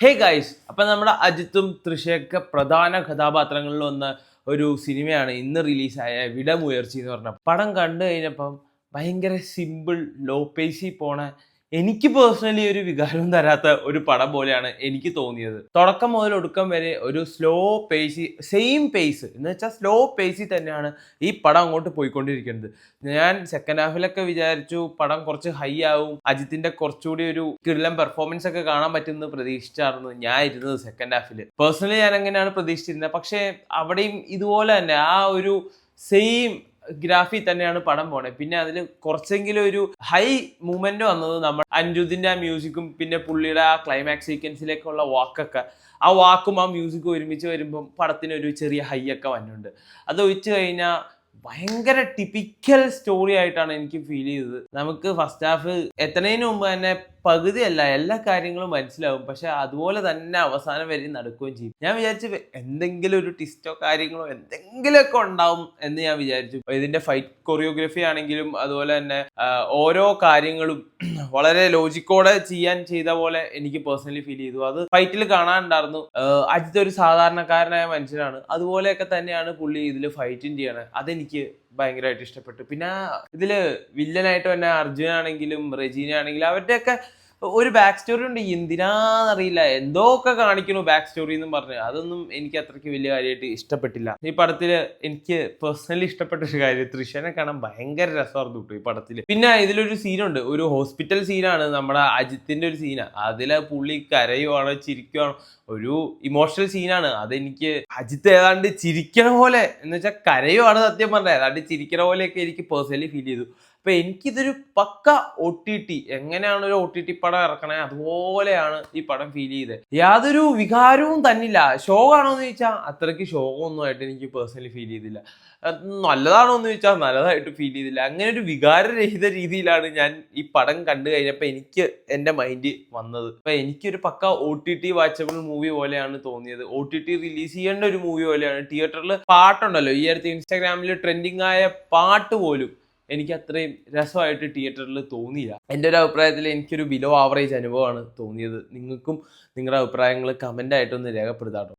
Hey guys അപ്പം നമ്മുടെ അജിത്തും തൃഷയൊക്കെ പ്രധാന കഥാപാത്രങ്ങളിൽ വന്ന ഒരു സിനിമയാണ് ഇന്ന് റിലീസായ വിടമുയർച്ചി എന്ന് പറഞ്ഞ. പടം കണ്ടു കഴിഞ്ഞപ്പം ഭയങ്കര സിമ്പിൾ ലോ പേസി പോണ എനിക്ക് പേഴ്സണലി ഒരു വികാരവും തരാത്ത ഒരു പടം പോലെയാണ് എനിക്ക് തോന്നിയത്. തുടക്കം മുതൽ ഒടുക്കം വരെ ഒരു സ്ലോ പേസി സെയിം പേസ് എന്ന് വെച്ചാൽ സ്ലോ പേസിൽ തന്നെയാണ് ഈ പടം അങ്ങോട്ട് പോയിക്കൊണ്ടിരിക്കുന്നത്. ഞാൻ സെക്കൻഡ് ഹാഫിലൊക്കെ വിചാരിച്ചു പടം കുറച്ച് ഹൈ ആവും. അജിത്തിന്റെ കുറച്ചുകൂടി ഒരു കിടിലം പെർഫോമൻസ് ഒക്കെ കാണാൻ പറ്റുമെന്ന് പ്രതീക്ഷിച്ചായിരുന്നു ഞാൻ ഇരുന്നത് സെക്കൻഡ് ഹാഫിൽ പേഴ്സണലി ഞാൻ അങ്ങനെയാണ് പ്രതീക്ഷിച്ചിരുന്നത്. പക്ഷേ അവിടെയും ഇതുപോലെ തന്നെ ആ ഒരു സെയിം ഗ്രാഫിൽ തന്നെയാണ് പടം പോണേ. പിന്നെ അതിൽ കുറച്ചെങ്കിലും ഒരു ഹൈ മൂമെന്റ് വന്നത് നമ്മൾ അനിരുദ്ധിന്റെ ആ മ്യൂസിക്കും പിന്നെ പുള്ളിയുടെ ആ ക്ലൈമാക്സ് സീക്വൻസിലേക്കുള്ള വാക്കൊക്കെ. ആ വാക്കും ആ മ്യൂസിക്കും ഒരുമിച്ച് വരുമ്പം പടത്തിന് ഒരു ചെറിയ ഹൈ ഒക്കെ വന്നിട്ടുണ്ട്. അത് ഒഴിച്ചു കഴിഞ്ഞാൽ ഭയങ്കര ടിപ്പിക്കൽ സ്റ്റോറി ആയിട്ടാണ് എനിക്ക് ഫീൽ ചെയ്തത്. നമുക്ക് ഫസ്റ്റ് ഹാഫ് എത്തണതിന് മുമ്പ് തന്നെ പകുതിയല്ല എല്ലാ കാര്യങ്ങളും മനസ്സിലാവും. പക്ഷെ അതുപോലെ തന്നെ അവസാനം വരെ നടക്കുകയും ചെയ്യും. ഞാൻ വിചാരിച്ചു എന്തെങ്കിലും ഒരു ട്വിസ്റ്റോ കാര്യങ്ങളോ എന്തെങ്കിലുമൊക്കെ ഉണ്ടാവും എന്ന് ഞാൻ വിചാരിച്ചു. ഇതിന്റെ ഫൈറ്റ് കൊറിയോഗ്രഫി ആണെങ്കിലും അതുപോലെ തന്നെ ഓരോ കാര്യങ്ങളും വളരെ ലോജിക്കോടെ ചെയ്യാൻ ചെയ്ത പോലെ എനിക്ക് പേഴ്സണലി ഫീൽ ചെയ്തു. അത് ഫൈറ്റിൽ കാണാനുണ്ടായിരുന്നു. അജിത് ഒരു സാധാരണക്കാരനായ മനുഷ്യനാണ്. അതുപോലെയൊക്കെ തന്നെയാണ് പുള്ളി ഇതിൽ ഫൈറ്റും ചെയ്യണത് അതെനിക്ക് ഭയങ്കരമായിട്ട് ഇഷ്ടപ്പെട്ടു. പിന്നെ ഇതിൽ വില്ലനായിട്ട് തന്നെ അർജുനാണെങ്കിലും റെജീന ആണെങ്കിലും അവരുടെയൊക്കെ ഒരു ബാക്ക് സ്റ്റോറി ഉണ്ട് എന്തിനാന്നറിയില്ല എന്തോ ഒക്കെ കാണിക്കണു ബാക്ക് സ്റ്റോറി എന്നും പറഞ്ഞ്. അതൊന്നും എനിക്ക് അത്രയ്ക്ക് വലിയ കാര്യമായിട്ട് ഇഷ്ടപ്പെട്ടില്ല. ഈ പടത്തിൽ എനിക്ക് പേഴ്സണലി ഇഷ്ടപ്പെട്ട ഒരു കാര്യം തൃശ്ശനെ കാണാൻ ഭയങ്കര രസമായിരുന്നു കിട്ടും ഈ പടത്തിൽ പിന്നെ ഇതിലൊരു സീനുണ്ട് ഒരു ഹോസ്പിറ്റൽ സീനാണ് നമ്മുടെ അജിത്തിന്റെ ഒരു സീനാണ് അതിലെ പുള്ളി കരയുവാണോ ചിരിക്കുവാണോ ഒരു ഇമോഷണൽ സീനാണ് അതെനിക്ക് അജിത്ത് ഏതാണ്ട് ചിരിക്കണ പോലെ എന്ന് വെച്ചാൽ കരയുവാണ് സത്യം പറഞ്ഞത്. ഏതാണ്ട് ചിരിക്കണ പോലെയൊക്കെ എനിക്ക് പേഴ്സണലി ഫീൽ ചെയ്തു. അപ്പൊ എനിക്കിതൊരു പക്ക ഒ ടി ടി എങ്ങനെയാണ് ഒരു ഒ ടി ടി പടം ഇറക്കണേ അതുപോലെയാണ് ഈ പടം ഫീൽ ചെയ്തത് യാതൊരു വികാരവും തന്നില്ല. ഷോകാണോ എന്ന് ചോദിച്ചാൽ അത്രയ്ക്ക് ഷോകൊന്നും ആയിട്ട് എനിക്ക് പേഴ്സണലി ഫീൽ ചെയ്തില്ല. നല്ലതാണോ എന്ന് ചോദിച്ചാൽ നല്ലതായിട്ട് ഫീൽ ചെയ്തില്ല. അങ്ങനെ ഒരു വികാരരഹിത രീതിയിലാണ് ഞാൻ ഈ പടം കണ്ടു കഴിഞ്ഞപ്പോൾ എനിക്ക് എന്റെ മൈൻഡ് വന്നത്. അപ്പൊ എനിക്കൊരു പക്ക O T T watchable movie പോലെയാണ് തോന്നിയത്. ഒ ടി ടി റിലീസ് ചെയ്യേണ്ട ഒരു മൂവി പോലെയാണ്. തിയേറ്ററിൽ പാട്ടുണ്ടല്ലോ. ഈ അടുത്ത് ഇൻസ്റ്റാഗ്രാമിൽ ട്രെൻഡിങ് ആയ പാട്ട് പോലും. എനിക്ക് അത്രയും രസമായിട്ട് തിയേറ്ററിൽ തോന്നിയില്ല. എന്റെ ഒരു അഭിപ്രായത്തിൽ എനിക്കൊരു ബിലോ ആവറേജ് അനുഭവമാണ് തോന്നിയത്. നിങ്ങൾക്കും നിങ്ങളുടെ അഭിപ്രായങ്ങൾ കമന്റായിട്ടൊന്ന് രേഖപ്പെടുത്താട്ടോ.